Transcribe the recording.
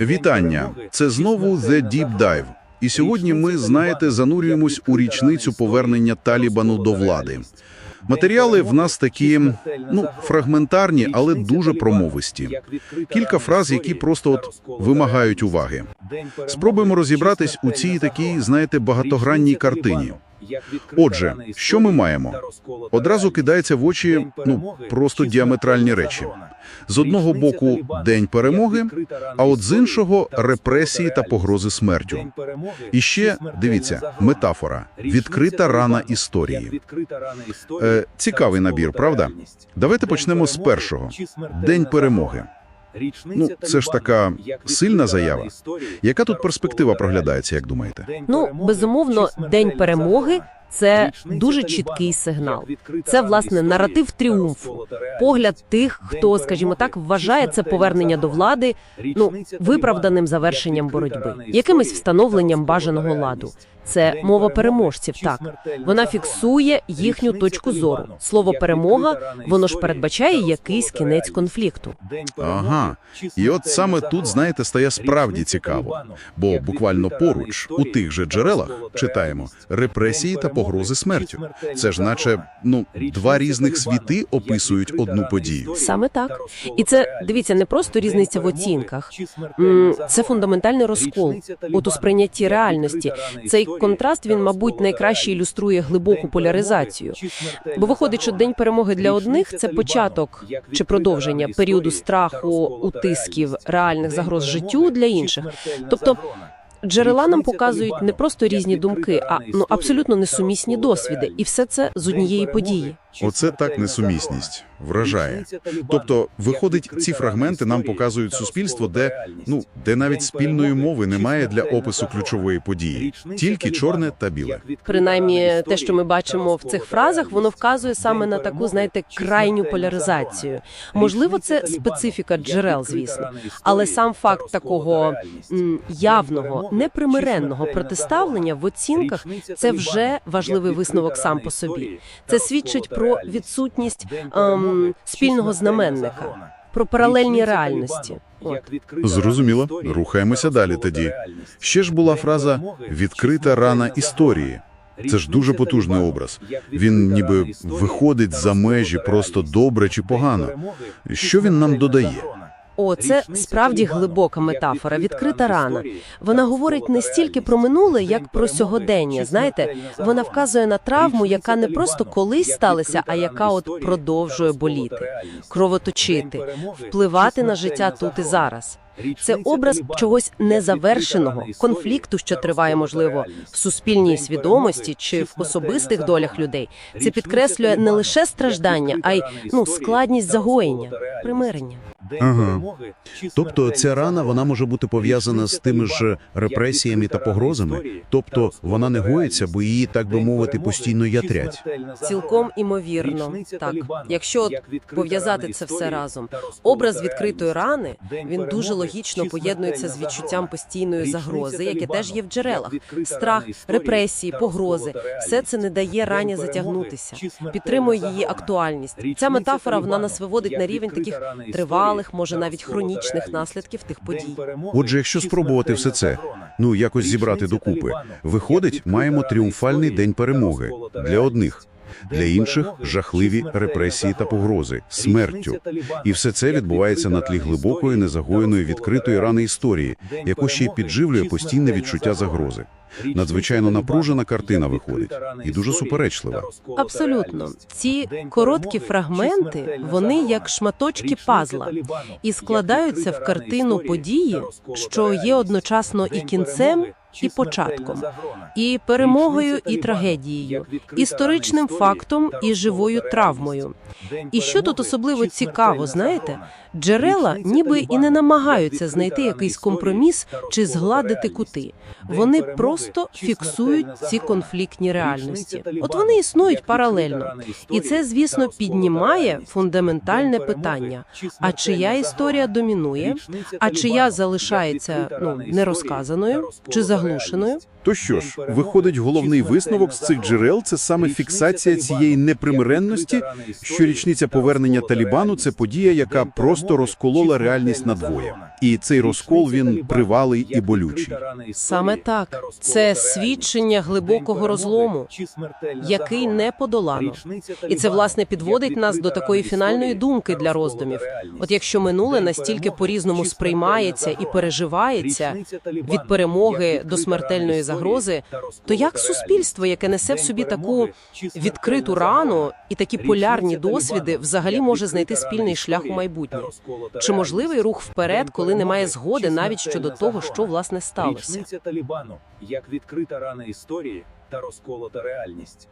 Вітання! Це знову The Deep Dive. І сьогодні ми, знаєте, занурюємось у річницю повернення Талібану до влади. Матеріали в нас такі, ну, фрагментарні, але дуже промовисті. Кілька фраз, які просто от вимагають уваги. Спробуємо розібратись у цій такій, знаєте, багатогранній картині. Отже, що ми маємо? Одразу кидається в очі, ну, просто діаметральні речі. З одного боку день перемоги, а от з іншого репресії та погрози смертю. І ще дивіться, метафора відкрита рана історії. Е, цікавий набір, правда? Давайте почнемо з першого день перемоги. Ну, це ж така сильна заява. Яка тут перспектива проглядається, як думаєте? Ну, безумовно, день перемоги це дуже чіткий сигнал. Це власне наратив тріумфу, погляд тих, хто, скажімо так, вважає це повернення до влади ну виправданим завершенням боротьби, якимось встановленням бажаного ладу. Це мова переможців. Так вона фіксує їхню точку зору. Слово перемога воно ж передбачає якийсь кінець конфлікту. Ага, і от саме тут, знаєте, стає справді цікаво, бо буквально поруч у тих же джерелах читаємо репресії та погрози смертю. Це ж, наче, ну, два різних світи описують одну подію. Саме так, і це дивіться не просто різниця в оцінках. Це фундаментальний розкол. От у сприйнятті реальності цей контраст він, мабуть, найкраще ілюструє глибоку поляризацію. Бо виходить, що день перемоги для одних це початок чи продовження періоду страху, утисків, реальних загроз життю для інших. Тобто джерела нам показують не просто різні думки, а ну абсолютно несумісні досвіди, і все це з однієї події. Оце так несумісність вражає. Тобто, виходить, ці фрагменти нам показують суспільство, де ну де навіть спільної мови немає для опису ключової події, тільки чорне та біле. Принаймні, те, що ми бачимо в цих фразах, воно вказує саме на таку, знаєте, крайню поляризацію. Можливо, це специфіка джерел, звісно, але сам факт такого явного, непримиренного протиставлення в оцінках це вже важливий висновок сам по собі. Це свідчить про відсутність ем, спільного знаменника, про паралельні реальності. От. Зрозуміло. Рухаємося далі тоді. Ще ж була фраза «відкрита рана історії». Це ж дуже потужний образ. Він ніби виходить за межі просто добре чи погано. Що він нам додає? О, це справді глибока метафора, відкрита рана. Вона говорить не стільки про минуле, як про сьогодення. Знаєте, вона вказує на травму, яка не просто колись сталася, а яка от продовжує боліти, кровоточити, впливати на життя тут і зараз. Це образ чогось незавершеного, конфлікту, що триває, можливо, в суспільній свідомості чи в особистих долях людей. Це підкреслює не лише страждання, а й ну складність загоєння, примирення. Ага. Тобто ця рана вона може бути пов'язана з тими ж репресіями та погрозами. Тобто вона не гоїться, бо її, так би мовити, постійно ятрять. Цілком імовірно, так якщо пов'язати це все разом, образ відкритої рани він дуже логічно поєднується з відчуттям постійної загрози, яке теж є в джерелах. Страх, репресії, погрози все це не дає рані затягнутися, підтримує її актуальність. Ця метафора вона нас виводить на рівень таких тривалих, може навіть хронічних наслідків тих подій. Отже, якщо спробувати все це, ну якось зібрати докупи, виходить, маємо тріумфальний день перемоги для одних. Для інших жахливі репресії та погрози, смертю. І все це відбувається на тлі глибокої, незагоєної, відкритої рани історії, яку ще й підживлює постійне відчуття загрози. Надзвичайно напружена картина виходить. і дуже суперечлива. Абсолютно, ці короткі фрагменти вони як шматочки пазла і складаються в картину події, що є одночасно і кінцем, і початком, і перемогою, і трагедією, історичним фактом і живою травмою. І що тут особливо цікаво, знаєте, джерела ніби і не намагаються знайти якийсь компроміс чи згладити кути. Вони просто фіксують ці конфліктні реальності. От вони існують паралельно, і це, звісно, піднімає фундаментальне питання: а чия історія домінує, а чия залишається ну нерозказаною? чи заглушеною? То що ж, виходить, головний висновок з цих джерел це саме фіксація цієї непримиренності, що річниця повернення Талібану це подія, яка просто розколола реальність надвоє. І цей розкол він привалий і болючий. Саме так. Це свідчення глибокого розлому, який не подолано. І це, власне, підводить нас до такої фінальної думки для роздумів. От якщо минуле настільки по-різному сприймається і переживається від перемоги до смертельної загрози, то як суспільство, яке несе в собі таку відкриту рану і такі полярні досвіди, взагалі може знайти спільний шлях у майбутнє? Чи можливий рух вперед, коли немає згоди навіть щодо того, що власне сталося? Річниця Талібану як відкрита рана історії та розколота реальність.